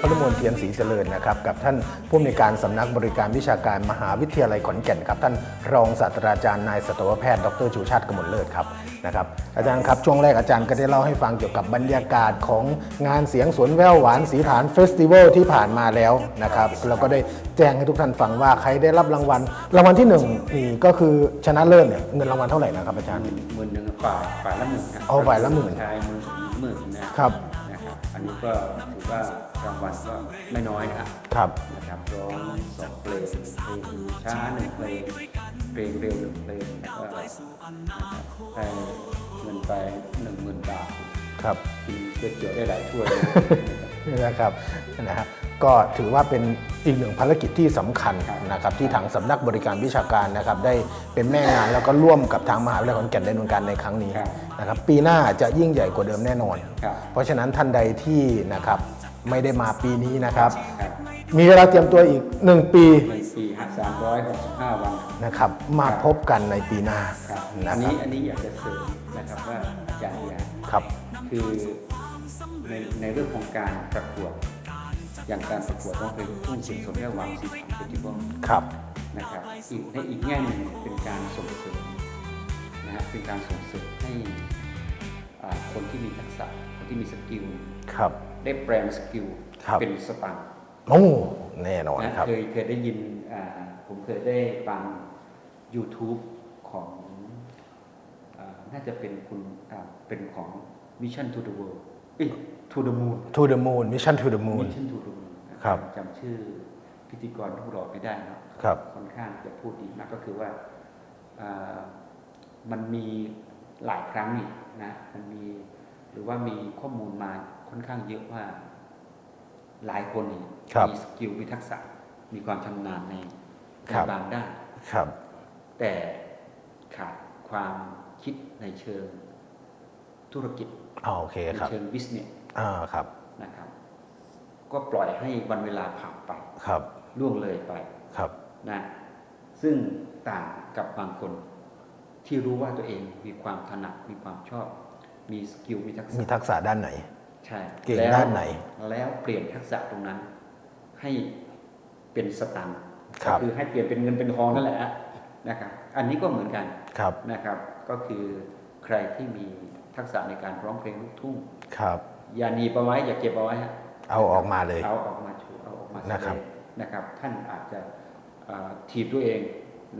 พระมวลเทียนศรีเจริญนะครับกับท่านผู้อำนวยการสำนักบริการวิชาการมหาวิทยาลัยขอนแก่นครับท่านรองศาสตราจารย์นายสัตวแพทย์ดรชูชาติกมลเลิศครับนะครับอาจารย์ครับช่วงแรกอาจารย์ก็ได้เล่าให้ฟังเกี่ยวกับบรรยากาศของงานเสียงสวนแววหวานสีฐานเฟสติวัลที่ผ่านมาแล้วนะครับแล้วก็ได้แจ้งให้ทุกท่านฟังว่าใครได้รับรางวัล รางวัลที่หนึ่งนี่ก็คือชนะเลิศเนี่ยเงินรางวัลเท่าไหร่นะครับอาจารย์หมื่นหมื่นหนึ่งฝ่ายฝ่ายละหมื่นครับเอาฝ่ายละหมื่นชายหมื่นหญิงหมื่นนะครับ นะครับอันนี้ก็ถือว่ารางวัลก็ไม่น้อยนะครับครับ นะครับร้องสองเพลงเพลงช้าหนึ่งเพลงเพลงเร็วหนึ่งเพลงแล้วก็นะครับได้เงินไปหนึ่งหมื่นบาท ครับกินก๋วยเตี๋ยวได้หลายถ้วยนะครับนะฮะก็ถือว่าเป็นอีกหนึ่งภารกิจที่สำคัญนะครับที่ทางสำนักบริการวิชาการนะครับได้เป็นแม่งานแล้วก็ร่วมกับทางมหาวิทยาลัยขอนแก่นดำเนินการในครั้งนี้นะครับปีหน้าจะยิ่งใหญ่กว่าเดิมแน่นอน เพราะฉะนั้นท่านใดที่นะครับไม่ได้มาปีนี้นะครับ มีเวลาเตรียมตัวอีก 1 ปีในปีสามร้อยหกสิบห้าวันนะครับมาบพบกันในปีหน้าครับอันนี้อันนี้อยากจะเสริมนะครับว่าอาจารย์เนี่ยครับ คือในในเรื่องของการประกวด อย่างการประกวดร้องเพลงลูกทุ่งสิ่งสมแม่หวังสีสันเฟสติวัลครับนะครับอีกในอีกแง่หนึ่งเป็นการส่งเสริมนะฮะเป็นการส่งเสริมให้อ่าคนที่มีทักษะคนที่มีสกิลครับได้แปลงสกิลครับเป็นสตังค์โอ้แน่นอนนะครับเคยเคยได้ยินอ่าผมเคยได้ฟัง YouTube ของอาน่าจะเป็นคุณอ่าเป็นของ Mission to the World เอ้ย To the Moon To the Moon Mission to the Moon Mission to the Moon นะครับจำชื่อพิธีกรทุกรอไม่ได้เนอะครับ ค่อนข้างจะพูดดีมากก็คือว่าอ่ามันมีหลายครั้งนี่นะมันมีหรือว่ามีข้อมูลมาค่อนข้างเยอะว่าหลายคนนี่ครับมีสกิลมีทักษะมีความชำนาญในครัในบบางด้าน ครับ แต่ขาดความคิดในเชิงธุรกิจอ่าโอเคในครับเชิงบิสเนสอ่าครับนะครับ ก็ปล่อยให้วันเวลาผ่านไปครับล่วงเลยไปครับนะซึ่งต่างกับบางคนที่รู้ว่าตัวเองมีความถนัดมีความชอบ มีสกิลมีทักษะมีทักษะด้านไหน ใช่เก่งแล้วด้านไหน แล้วเปลี่ยนทักษะตรงนั้น ให้เป็นสตังค์ครับก็คือให้เปลี่ยนเป็นเงินเป็นทองนั่นแหละนะครับ อันนี้ก็เหมือนกันครับนะครับ ก็คือใครที่มี ทักษะในการร้องเพลงลูกทุ่งครับ อย่าหนีบเอาไว้อย่าเก็บเอาไว้ฮะเอาออกมาเลย เอาออกมาโชว์เอาออกมาแสดนะครับงนะครับ ท่านอาจจะเอ่อทีบตัวเอง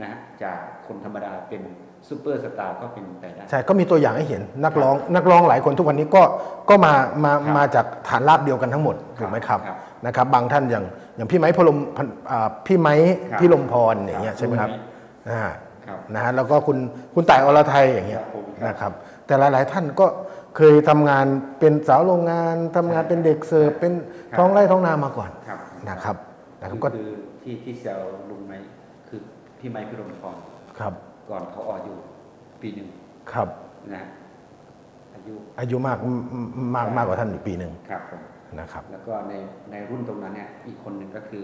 นะฮะจากคนธรรมดาเป็นซูเปอร์สตาร์ก็เป็นไปได้ใช่ก็มีตัวอย่างให้เห็นนักร้อง นักร้องหลายคนทุกวันนี้ก็ก็มามาครับมาจากฐานรากเดียวกันทั้งหมดถูกไหมครับครับนะครับ บางท่านอย่างอย่างพี่ไม้พลมพันอ่าพี่ไม้ครับพี่ลมพรอย่างเงี้ยครับใช่ไหมครับพี่ไม้อ่าครับนะฮะแล้วก็คุณคุณต่ายอรไทยอย่างเงี้ยครับผมครับนะครับ แต่หลาย ๆ ท่านก็เคยทำงานเป็นสาวโรงงานทำงานเป็นเด็กเสิร์ฟเป็นครับท้องไร่ท้องนามาก่อนครับนะครับนะครับก็ก็คือที่ที่แซวลุงไม้คือพี่ไม้พิรมพรครับ ก่อนเขาออกอยู่ปีหนึ่งครับนะฮะอายุอายุมากมากมากกว่าท่านอยู่ปีหนึ่งครับผมนะครับ แล้วก็ในในรุ่นตรงนั้นเนี่ยอีกคนหนึ่งก็คือ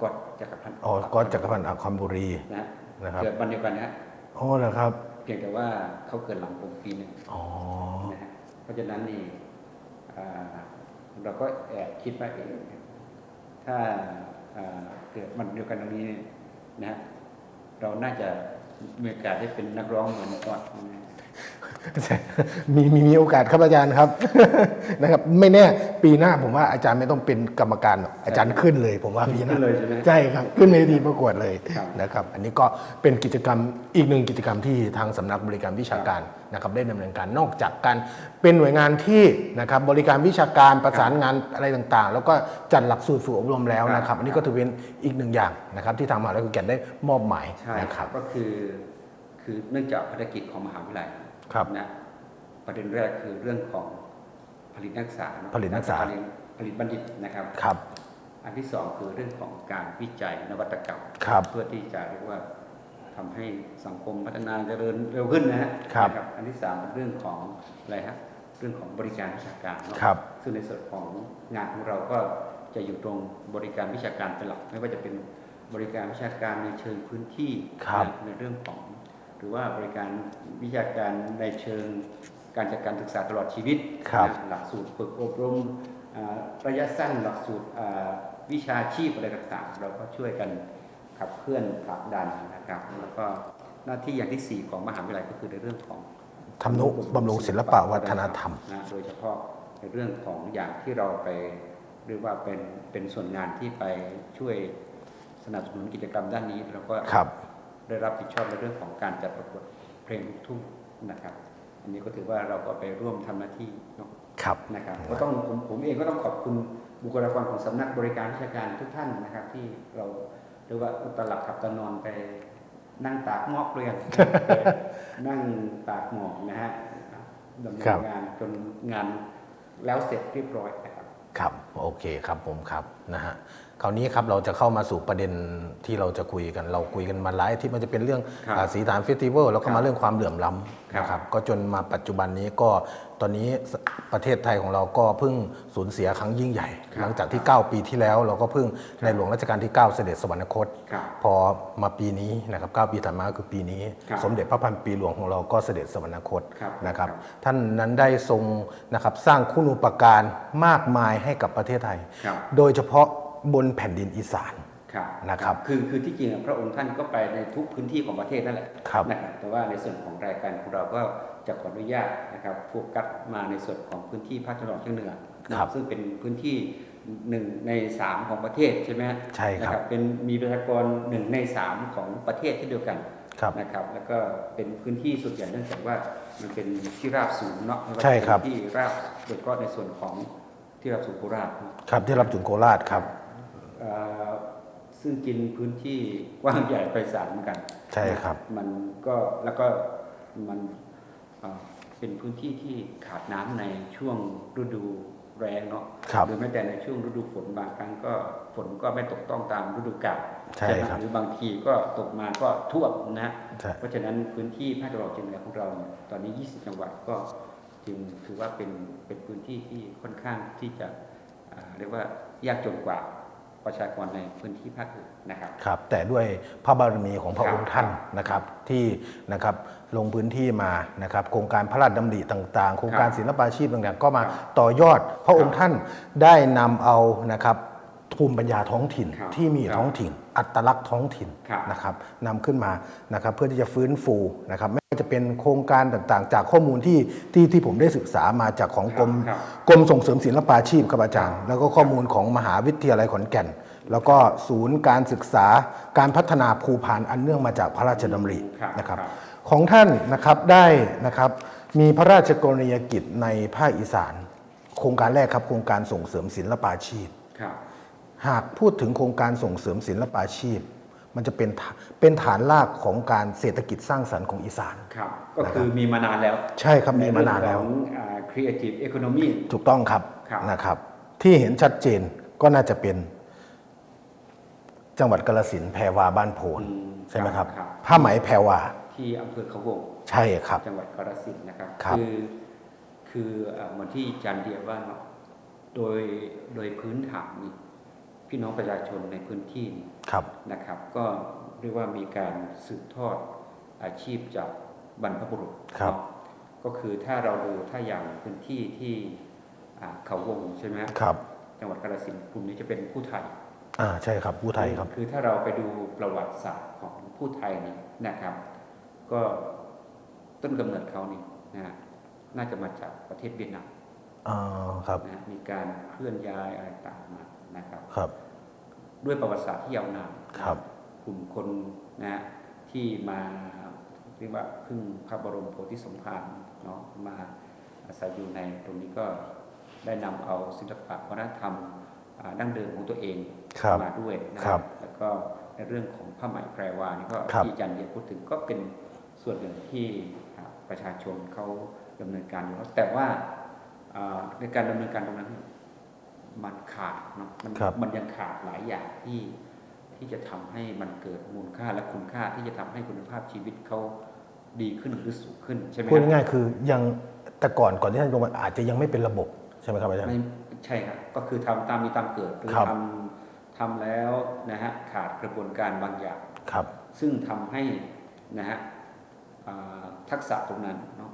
กอดจักรพันธ์อ๋อก็จักรพันธ์อาคอมบุรีนะฮะนะครับเกิดวันเดียวกันนะฮะอ๋อเหรอครับเพียงแต่ว่าเขาเกิดหลังผมปีหนึ่งอ๋อนะฮะเพราะฉะนั้นนี่อ่าเราก็แอบคิดว่าเอ๊ะถ้าอ่าเกิดวันเดียวกันตรงนี้นะฮะเราน่าจะมีโอกาสได้เป็นนักร้องเหมือนกอดนะฮะ มีมีมีโอกาสครับอาจารย์ครับ นะครับ ไม่แน่ปีหน้าผมว่าอาจารย์ไม่ต้องเป็นกรรมการหรอกอาจารย์ขึ้นเลยผมว่าปีหน้าขึ้นเลยใช่ไหมใช่ครับ ขึ้นเวทีประกวดเลยครับนะครับ อันนี้ก็เป็นกิจกรรมอีกหนึ่งกิจกรรมที่ทางสำนักบริการวิชาการนะครับได้ดำเนินการนอกจากการเป็นหน่วยงานที่นะครับบริการวิชาการประสานงานอะไรต่างๆ แล้วก็จัดหลักสูตรฝึกอบรมแล้วนะครับ อันนี้ก็ถือเป็นอีกหนึ่งอย่างนะครับ ที่ทางมหาวิทยาลัยขอนแก่นได้มอบหมายใช่นะคครัรับบก็คือคือเนื่องจากภารกิจของมหาวิทยาลัยครับ นะประเด็นแรกคือเรื่องของผลิตนักศึกษาเอะผลิตนักศึกษาผลิตผลิตบัณฑิตนะครับครับ อันที่สองคือเรื่องของการวิจัยนวัตกรรมครับเพื่อที่จะเรียกว่าทำให้สังคมพัฒนาเจริญเร็วขึ้นนะฮะครับนะอันที่สามเป็นเรื่องของอะไรฮะเรื่องของบริการวิชาการเนอะครับซึ่งในส่วนของงานของเราก็จะอยู่ตรงบริการวิชาการเป็นหลัก ไม่ว่าจะเป็นบริการวิชาการในเชิงพื้นที่ครับนะในเรื่องของ หรือว่าบริการวิชาการในเชิงการจัดการศึกษาตลอดชีวิตครับนะหลักสูตรฝึกอบรมอ่าระยะสั้นหลักสูตรอ่าวิชาชีพอะไรต่างๆ เราก็ช่วยกันขับเคลื่อนผลักดันนะครับแล้วก็หน้าที่อย่างที่ 4 ของมหาวิทยาลัยก็คือในเรื่องของทำนุบำรุงศิลปะวัฒนธรรมนะโดยเฉพาะในเรื่องของอย่างที่เราไปเรียกว่าเป็นเป็นส่วนงานที่ไปช่วยสนับสนุนกิจกรรมด้านนี้เราก็ครับ ได้รับผิดชอบในเรื่องของการจัดประกวดเพลงลูกทุ่งนะครับ อันนี้ก็ถือว่าเราก็ไปร่วมทำหน้าที่เนาะครับนะครับก็ต้องผมผมเองก็ต้องขอบคุณบุคลากรของสำนักบริการราชการทุกท่านนะครับ ที่เราเรียกว่าอุตลับขับตะนอนไปนั่งตากหมอกเรียนไปนั่งตากหมอกนะฮะดำเนิครันบงานจนงานแล้วเสร็จเรียบร้อยนะครับครับ โอเคครับผมครับนะฮะ คราวนี้ครับเราจะเข้ามาสู่ประเด็นที่เราจะคุยกัน เราคุยกันมาหลายอาที่มันจะเป็นเรื่องครับอ่าสีฐานเฟสติวัลแล้วก็ครัมาบเรื่องความเหลื่อมล้ำครับ นะครับก็จนมาปัจจุบันนี้ก็ตอนนี้สประเทศไทยของเราก็เพิ่งสูญเสียครั้งยิ่งใหญ่ครับหลังจากที่ 9 ปีที่แล้ว เราก็เพิ่งในหลวงรัชกาลที่ 9 เสด็จสวรรคต ครับพอมาปีนี้นะครับ9ปีถัดมาคือปีนี้ ครับสมเด็จพระพันปีหลวงของเราก็เสด็จสวรรคตครับ นะครับครับ ท่านนั้นได้ทรงนะครับสร้างคุณูปการมากมายให้กับประเทศไทย ครับ โดยเฉพาะ บนแผ่นดินอีสานครับนะครับคือคือที่จริงอะพระองค์ท่านก็ไปในทุกพื้นที่ของประเทศนั่นแหละครับนะครับแต่ว่าในส่วนของรายการของเราก็จะขออนุญาตนะครับโฟกัสมาในส่วนของพื้นที่ภาคตะวันออกเฉียงเหนือนะครับซึ่งเป็นพื้นที่หนึ่งในสามของประเทศใช่ไหมฮะใช่ครับนะเป็นมีประชากรหนึ่งในสามของประเทศเช่นเดียวกันครับนะครับ แล้วก็เป็นพื้นที่ส่วนใหญ่เนื่องจากว่ามันเป็นที่ราบสูงเนาะไม่ว่าใช่ครับจะเป็นที่ราบโดยเฉพาะในส่วนของที่ราบสูงโคราชเนอะครับที่รับถึงโคราชครับเอ่อ ซึ่งกินพื้นที่กว้างใหญ่ไพศาลเหมือนกัน ใช่ครับ มันก็แล้วก็มันเอ่อเป็นพื้นที่ที่ขาดน้ำในช่วงฤดูแรงเนาะครับหรือแม้แต่ในช่วงฤดูฝนบางครั้งก็ฝนก็ไม่ตกต้องตามฤดูกาลใช่ไหมครับหรือบางทีก็ตกมาก็ท่วมนะใช่เพราะฉะนั้นพื้นที่ภาคตะวันออกเฉียงเหนือของเราเนี่ยตอนนี้ 20 จังหวัดก็จึงถือว่าเป็นเป็นพื้นที่ที่ค่อนข้างที่จะอ่าเรียกว่ายากจนกว่า ประชากรในพื้นที่ภาคอื่นนะครับครับ แต่ด้วยพระบารมีของพระครับองค์ท่านนะครับที่นะครับลงพื้นที่มานะครับโครงการพระราชดำริต่าง ๆ โครงการครับศิลปาชีพต่างๆ ก็มาครับต่อยอดพระองคค์รับท่านได้นำเอานะครับ ภูมิปัญญาท้องถิ่นครับที่มีครับท้องถิ่น อัตลักษณ์ท้องถิ่นครับนะครับนำขึ้นมานะครับเพื่อที่จะฟื้นฟูนะครับไม่ว่าจะเป็นโครงการต่างๆ จากข้อมูลที่ที่ที่ผมได้ศึกษามาจากของกรมครับกรมส่งเสริมศิลปาชีพครับอาจารย์ แล้วก็ข้อมูลของมหาวิทยาลัยขอนแก่น แล้วก็ศูนย์การศึกษาการพัฒนาภูพานอันเนื่องมาจากพระราชดำริครับนะครับ ครับ ของท่านนะครับได้นะครับมีพระราชกรณียกิจในภาคอีสาน โครงการแรกครับโครงการส่งเสริมศิลปาชีพครับ หากพูดถึงโครงการส่งเสริมศิลปาชีพ มันจะเป็นฐานเป็นฐานรากของการเศรษฐกิจสร้างสรรค์ของอีสานครับก็คือมีมานานแล้ว ใช่ครับมีมานานแล้วใเรื่องของอ่า creative economy ถูกต้องครับครับนะครับ ที่เห็นชัดเจนก็น่าจะเป็น จังหวัดกาฬสินธุ์แพรวาบ้านโพนอืมใช่ไหมครับครับ ผ้าไหมแพรวาที่อำเภอเขาวงใช่ครับ จังหวัดกาฬสินธุ์นะครับครับอคือเอ่อเหมือนที่จันเดียว่าเนาะโดยโดยพื้นฐานนี่ พี่น้องประชาชนในพื้นที่นี่ครับนะครับ ก็เรียกว่ามีการสืบทอดอาชีพจากบรรพบุรุษครับ ก็คือถ้าเราดูถ้าอย่างพื้นที่ที่อ่าเขาวงใช่ไหมฮะครับ จังหวัดกาฬสินธุ์กลุ่มนี้จะเป็นผู้ไทยอ่าใช่ครับผู้ไทยครับ คือถ้าเราไปดูประวัติศาสตร์ของผู้ไทยนี่นะครับ ก็ต้นกำเนิดเขานี่นะฮะน่าจะมาจากประเทศเวียดนามอ่าครับนะฮะมีการเคลื่อนย้ายอะไรต่างมา นะครับครับ ด้วยประวัติศาสตร์ที่ยาวนานครับ กลุ่มคนนะฮะที่มาเรียกว่าพึ่งพระบรมโพธิสมภารเนาะมาอาศัยอยู่ในตรงนี้ก็ได้นำเอาศิลปะวัฒนธรรมอ่าดั้งเดิมของตัวเองครับมาด้วยนะคครัรับแล้วก็ในเรื่องของผ้าไหมแพรวานี่ก็ครับที่อาจันเดียพูดถึงก็เป็นส่วนหนึ่งที่อ่าประชาชนเขาดำเนินการอยู่แล้วแต่ว่าอ่าในการดำเนินการตรงนั้น มันขาดเนอะมันครับมันยังขาดหลายอย่างที่ที่จะทำให้มันเกิดมูลค่าและคุณค่าที่จะทำให้คุณภาพชีวิตเขาดีขึ้นหรือสูงขึ้นใช่ไหมพูดครับง่ายๆคือยังแต่ก่อนก่อนที่ท่านลงมาอาจจะยังไม่เป็นระบบใช่ไหมครับอาจารย์ไม่ใช่ครับก็คือทำตามมีตามเกิดหรือครับทำทำแล้วนะฮะขาดกระบวนการบางอย่างครับ ซึ่งทำให้นะฮะอ่าทักษะตรงนั้นเนาะ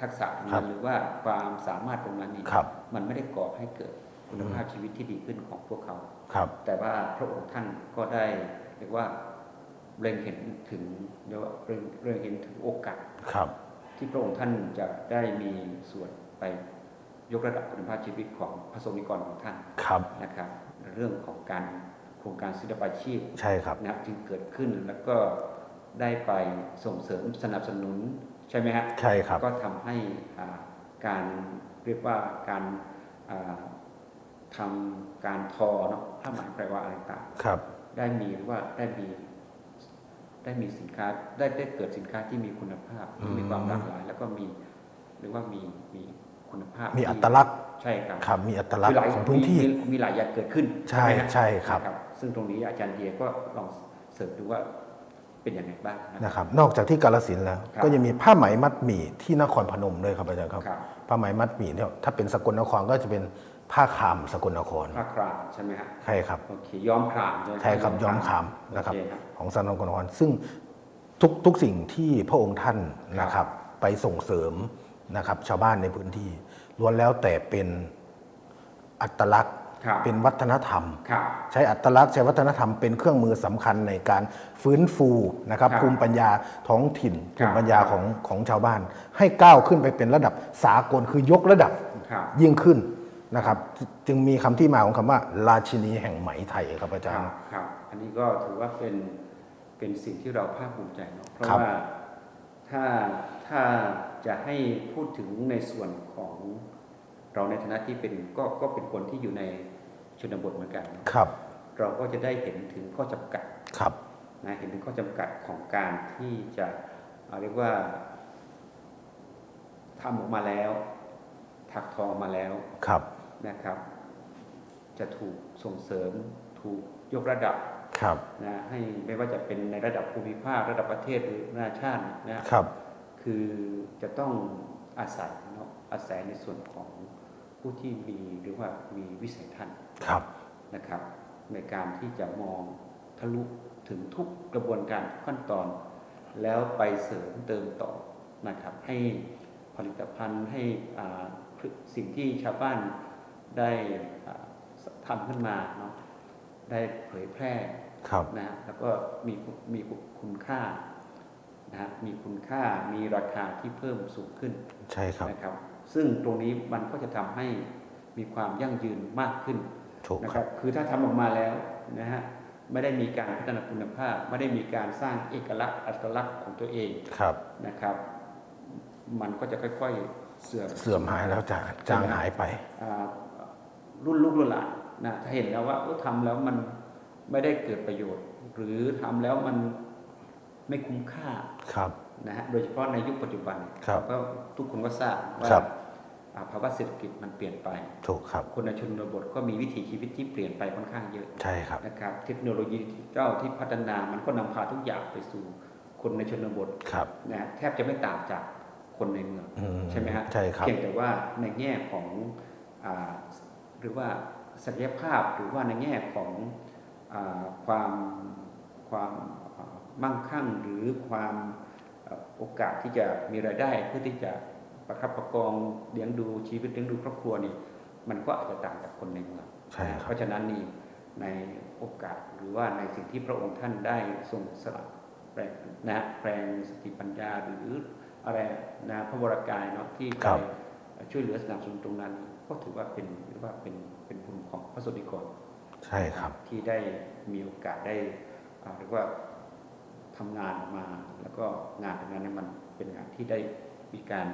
ทักษะตรงนั้นหรือว่าความสามารถตรงนั้นนี่ครับมันไม่ได้ก่อให้เกิด คุณภาพชีวิตที่ดีขึ้นของพวกเขาครับ แต่ว่าพระองค์ท่านก็ได้เรียกว่าเล็งเห็นถึงเรียกว่าเล็งเล็งเห็นถึงโอกาสครับ ที่พระองค์ท่านจะได้มีส่วนไปยกระดับคุณภาพชีวิตของพระสงฆ์นิกรของท่านครับนะครับ เรื่องของการโครงการศิลปาชีพใช่ครับนะจึงเกิดขึ้นแล้วก็ได้ไปส่งเสริมสนับสนุนใช่ไหมฮะใช่ครับก็ทำให้อ่าการเรียกว่าการอ่า ทำการทอเนาะผ้าไหมแปลว่าอะไรต่างครับ ได้มีหรือว่าได้มี ได้มีสินค้าได้ได้เกิดสินค้าที่มีคุณภาพที่มีความหลากหลาย แล้วก็มีหรือว่ามีมีคุณภาพ มีที่อัตลักษณ์ใช่ครับครับมีอัตลักษคืณ์หลายของพื้นที่มีมีมีหลายอย่างเกิดขึ้น ใช่ไหมฮะใช่ครับนะซึ่งตรงนี้อาจารย์เดียก็ลองเสิร์ชดูว่าเป็นยังไงบ้างนะนะครับ นอกจากที่กาลสินธุ์แล้วครับก็ยังมีผ้าไหมมัดหมี่ที่นครพนมด้วยครับอาจารย์ครับครับผ้าไหมมัดหมี่เนี่ยถ้าเป็นสกลนครก็จะเป็น ผ้าขามสกลนครผ้าครามใช่ไหมฮะใช่ครับโอเคย้อมครามใช่ไหมใช่ครับย้อมขามนะครับโอเครับของสกลนครซึ่งทุกทุกสิ่งที่พระองค์ท่านนะครับ ไปส่งเสริมนะครับ ชาวบ้านในพื้นที่ล้วนแล้วแต่เป็นอัตลักษณ์ครับเป็นวัฒนธรรมครับใช้อัตลักษณ์ใช้วัฒนธรรมเป็นเครื่องมือสำคัญในการฟื้นฟูนะครับครับภูมิปัญญาท้องถิ่นครับภูมิปัญญาของของชาวบ้าน ให้ก้าวขึ้นไปเป็นระดับสากลคือยกระดับครับยิ่งขึ้น นะครับ จึงมีคำที่มาของคำว่า ราชินีแห่งไหมไทยครับอาคจารรับย์ครับ อันนี้ก็ถือว่าเป็นเป็นสิ่งที่เราภาคภูมิใจเนาะเพราะครับว่าถ้าถ้าจะให้พูดถึงในส่วนของเราในฐานะที่เป็นก็ก็เป็นคนที่อยู่ในชนบทเหมือนกันเนาะครับ เราก็จะได้เห็นถึงข้อจำกัดครับนะเห็นถึงข้อจำกัดของการที่จะเอาเรียกว่าทำออกมาแล้วถักทอออกมาแล้วครับ นะครับ จะถูกส่งเสริมถูกยกระดับครับนะให้ไม่ว่าจะเป็นในระดับภูมิภาคระดับประเทศหรือนานาชาตินะครับ คือจะต้องอาศัยเนาะอาศัยในส่วนของผู้ที่มีหรือว่ามีวิสัยทัศน์ครับนะครับ ในการที่จะมองทะลุถึงทุกกระบวนการขั้นตอน แล้วไปเสริมเติมต่อนะครับ ให้ผลิตภัณฑ์ให้อ่าสิ่งที่ชาวบ้าน ได้อ่าทำขึ้นมาเนาะได้เผยแพร่ครับนะฮะแล้วก็มีคุณมีคุณค่านะฮะมีคุณค่ามีราคาที่เพิ่มสูงขึ้นใช่ครับนะครับ ซึ่งตรงนี้มันก็จะทำให้มีความยั่งยืนมากขึ้นถูกนะคครัรับบคือถ้าทำออกมาแล้วนะฮะไม่ได้มีการพัฒนาคุณภาพ ไม่ได้มีการสร้างเอกลักษณ์อัตลักษณ์ของตัวเองครับนะครับ มันก็จะค่อย ๆ เสื่อมเสื่อมหายแล้วจะจางหายไปอ่า รุ่นลูกรุ่นหลานนะถ้าเห็นแล้วว่าเออทำแล้วมันไม่ได้เกิดประโยชน์ หรือทำแล้วมันไม่คุ้มค่าครับนะฮะโดยเฉพาะในยุคปัจจุบันครับก็ทุกคนก็ทราบว่าครับอ่าภาวะเศรษฐกิจมันเปลี่ยนไปถูกครับคนในชนบทก็มีวิถีชีวิตที่เปลี่ยนไปค่อนข้างเยอะใช่ครับนะครับ เทคโนโลยีดิจิทัลที่พัฒนามันก็นำพาทุกอย่างไปสู่คนในชนบทครับนะฮะแทบจะไม่ต่างจากคนในเมืองอืมใช่ไหมฮะใช่ครับเพียงแต่ว่าในแง่ของอา หรือว่าศักยภาพหรือว่าในแง่ของอาความความอ่ามั่งคั่งหรือความเอ่อโอกาสที่จะมีรายได้เพื่อที่จะประคับประคองเลี้ยงดูชีวิตเลี้ยงดูครอบครัวนี่มันก็อาจจะต่างจากคนในเมืองใช่ครับเพราะฉะนั้นนี่ในโอกาสหรือว่าในสิ่งที่พระองค์ท่านได้ทรงสละแปลงนะฮะแปลงสติปัญญาหรืออะไรนะพระวรากายเนาะที่ครัไปบช่วยเหลือสนับสนุนตรงนั้น ก็ถือว่าเป็นหรือว่าเป็นเป็นบุญของพระสนิกรใช่ครับ ที่ได้มีโอกาสได้อ่าเรียกว่าทำงานออกมาแล้วก็งานตรงนั้นเนี่ยมันเป็นงานที่ได้มีการ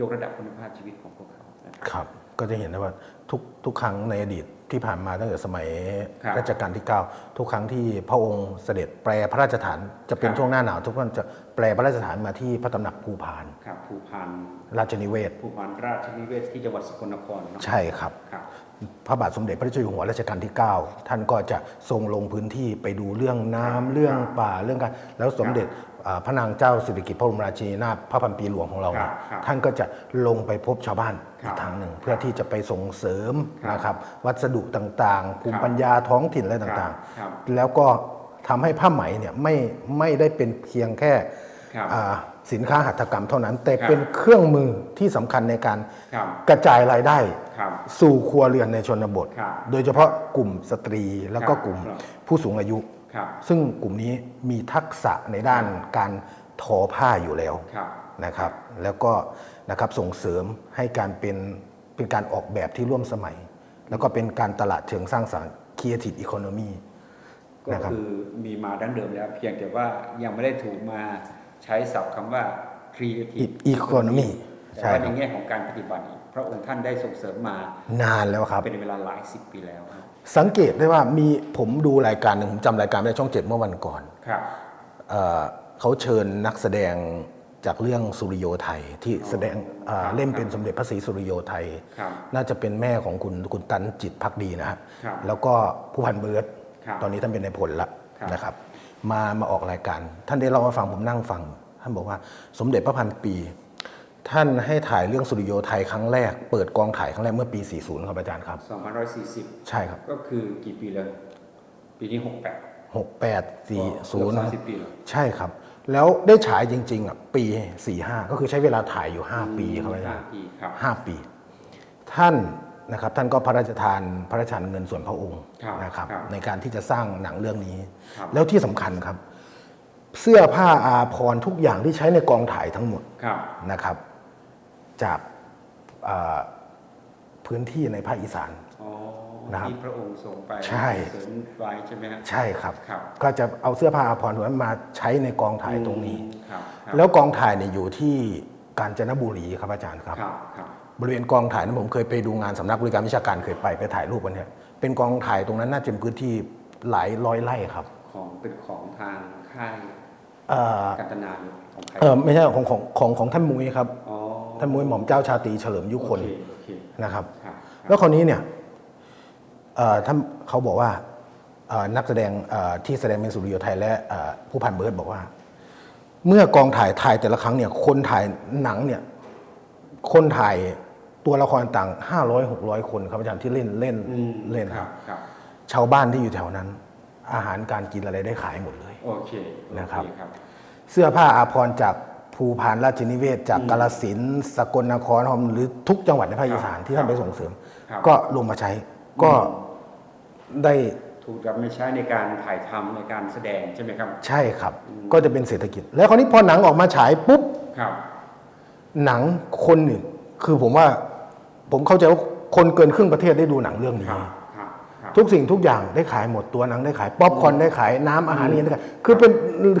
ยกระดับคุณภาพชีวิตของพวกเขานะ ครับครับก็จะเห็นได้ว่าทุกทุกครั้งในอดีตที่ผ่านมาตั้งแต่สมัยครับรัชกาลที่ 9 ทุกครั้งที่พระองค์เสด็จแปลพระราชฐาน จะเป็นครับ ช่วงหน้าหนาว ทุกท่านจะแปลพระราชฐานมาที่พระตำหนักภูพานครับภูพานราชนิเวศภูพานราชนิเวศที่จังหวัดสกลนครเนาะใช่ครับ ครับ พระบาทสมเด็จพระเจ้าอยู่หัวรัชกาลที่ 9 ท่านก็จะทรงลงพื้นที่ไปดูเรื่องน้ำครับเรื่องป่าเรื่องการแล้วสมเด็จอ่าพระนางเจ้าสิริกิติ์พระบรมราชินีนาถพระพันปีหลวงของเราเนี่ยครับครับ ท่านก็จะลงไปพบชาวบ้านครั อีบกทางหนึ่ง เพื่อที่จะไปส่งเสริมครับนะครับวัสดุต่างๆภูครัมิบปัญญาท้องถิ่นอะไรต่างครับๆแล้วก็ทำให้ผ้าไหมเนี่ยไม่ไม่ได้เป็นเพียงแค่ครับอ่าสินค้าหัตถกรรมเท่านั้น แต่ครับเป็นเครื่องมือที่สำคัญในการครับกระจายรายได้ครับสู่ครัวเรือนในชนบทครับโดยเฉพาะกลุ่มสตรีแล้วก็ครับกลุ่มครับผู้สูงอายุครับซึ่งกลุ่มนี้มีทักษะในด้านการทอผ้าอยู่แล้วครับนะครับ แล้วก็ นะครับส่งเสริมให้การเป็นเป็นการออกแบบที่ร่วมสมัย แล้วก็เป็นการตลาดเชิงสร้างสรรค์ creative economy ก็นะครับ คือมีมาดั้งเดิมแล้ว เพียงแต่ว่ายังไม่ได้ถูกมาใช้ศัพท์คำว่า creative economy แต่ใช่ว่าคในรับแง่ของการปฏิบัตินี่พระองค์ท่านได้ส่งเสริมมานานแล้วครับ เป็นเวลาหลายสิบปีแล้วครับสังเกตได้ว่ามีผมดูรายการหนึ่งผมจำรายการไม่ได้ช่องเจ็ดเมื่อวันก่อน ครับ เอ่อเขาเชิญนักแสดง จากเรื่องสุริโยไทยที่แสดงเอ่อครับเล่นเป็นสมเด็จพระศรีสุริโยไทยครับน่าจะเป็นแม่ของคุณคุณตันจิตพักดีนะฮะครับแล้วก็ผู้พันเบิร์ตครับตอนนี้ท่านเป็นในายพลละครับนะครับ มามาออกรายการ ท่านได้เล่าให้ฟังผมนั่งฟัง ท่านบอกว่าสมเด็จพระพันปี ท่านให้ถ่ายเรื่องสุริโยไทยครั้งแรก เปิดกองถ่ายครั้งแรกเมื่อปี 40 ครับอาจารย์ครับ 2540 ใช่ครับ ก็คือกี่ปีเลยปีนี้ 68 68 40 30ปีแล้วใช่ครับ แล้วได้ฉายจริง ๆอะปี45ก็คือใช้เวลาถ่ายอยู่ 5 ปีครับอาจารย์ห้ปีครับห้าปี ท่านนะครับท่านก็พระราชทานพระราชทานเงินส่วนพระองค์ครับนะครับครับในการที่จะสร้างหนังเรื่องนี้ครับแล้วที่สำคัญครับ เสื้อผ้าอาภรณ์ทุกอย่างที่ใช้ในกองถ่ายทั้งหมดครับนะครับ จากอ่าพื้นที่ในภาคอีสานอ๋อ นะครับที่พระองค์ทรงไปใช่เสริมไว้ใช่ไหมฮะใช่ครับครับ ก็จะเอาเสื้อผ้าอาภรณ์ตรงนั้นมาใช้ในกองถ่ายตรงนี้ครับครับแล้วกองถ่ายเนี่ยอยู่ที่กาญจนบุรีครับอาจารย์ครับครับครับ บริเวณกองถ่ายนั้นผมเคยไปดูงานสำนักบริการวิชาการเคยไปไปถ่ายรูปกันเนี่ยเป็นกองถ่ายตรงนั้นน่าจะเป็นพื้นที่หลายร้อยไร่ครับ ของเป็นของทางค่ายเอ่อกันตนาหรือของใครเออไม่ใช่ของของของของท่านมุ้ยครับอ๋อท่านมุ้ยหม่อมเจ้าชาตรีเฉลิมยุคนโอเคโอเคนะครับครับ แล้วคราวนี้เนี่ย เอ่อท่านเขาบอกว่าเอ่อนักแสดงเอ่อที่แสดงเป็นสุริโยไทยและเอ่อผู้พันเบิร์ดบอกว่า เมื่อกองถ่ายถ่ายแต่ละครั้งเนี่ยคนถ่ายหนังเนี่ยคนถ่ายตัวละครต่างห้าร้อยหกร้อยคนครับอาจารย์ที่เล่นเล่นอืมเล่นครับครับ ชาวบ้านที่อยู่แถวนั้น อาหารการกินอะไรได้ขายหมดเลยโอเคนะครับโอเครับเสื้อผ้าอาภรณ์จากภูพานราชนิเวศ จากกาลสินธุ์สกลนครหรือทุกจังหวัดในภาคอีสานที่ท่านไปส่งเสริมครับก็ลงมาใช้ก็ ได้ถูกรับไม่ใช้ในการถ่ายทำในการแสดงใช่ไหมครับ ใช่ครับ ก็จะเป็นเศรษฐกิจ แล้วคราวนี้พอหนังออกมาฉายปุ๊บครับ หนังคนหนึ่ง คือผมว่า ผมเข้าใจว่าคนเกินครึ่งประเทศได้ดูหนังเรื่องนี้ครับครับครับทุกสิ่งทุกอย่างได้ขายหมดตัวหนังได้ขายป๊อปคอร์นได้ขายน้ำอาหารนี่ได้ขายคือเป็น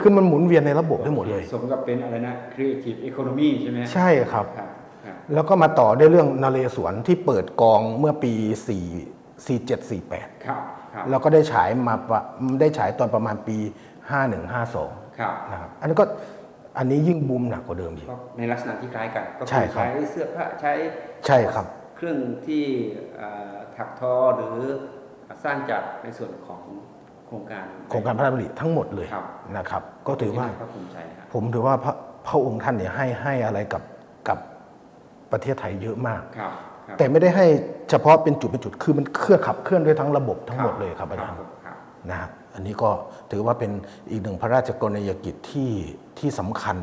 คือมันหมุนเวียนในระบบได้หมดเลยสมกับเป็นอะไรนะ creative economy ใช่ไหมใช่ครับครับครับ แล้วก็มาต่อด้วยเรื่องนเรศวรที่เปิดกองเมื่อปี4 47 48 ครับครับแล้วก็ได้ฉายมาประได้ฉายตอนประมาณปี 5152ครับนะครับอันนี้นก็อันนี้ยิ่งบูมหนักกว่าเดิมอีก ก็ในลักษณะที่คล้ายกันก็ใช่คือครับ ใช้เสื้อผ้าใช้ใช่ครับ เครื่องที่เอ่อถักทอหรือสร้างจากในส่วนของโครงการ โครงการพระราชดำริทั้งหมดเลยครับ นะครับ ก็ถือว่าพระภูมิใจครับ ผมถือว่าพระพระองค์ท่านเนี่ยให้ให้อะไรกับกับประเทศไทยเยอะมาก ครับครับ แต่ไม่ได้ให้เฉพาะเป็นจุดเป็นจุดคือมันเคลื่อนขับเคลื่อนด้วยทั้งระบบทั้งหมดเลยครับอาจารย์ผมครับนะฮะอันนี้ก็ถือว่าเป็นอีกหนึ่งพระราชกรณียกิจที่ที่สำคัญ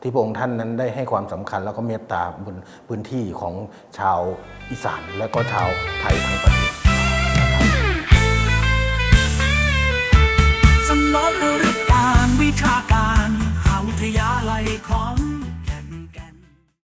ที่พระองค์ท่านนั้นได้ให้ความสำคัญแล้วก็เมตตาบนพื้นที่ของชาวอีสานและก็ชาวไทยทั้งประเทศสำนักบริการวิชาการ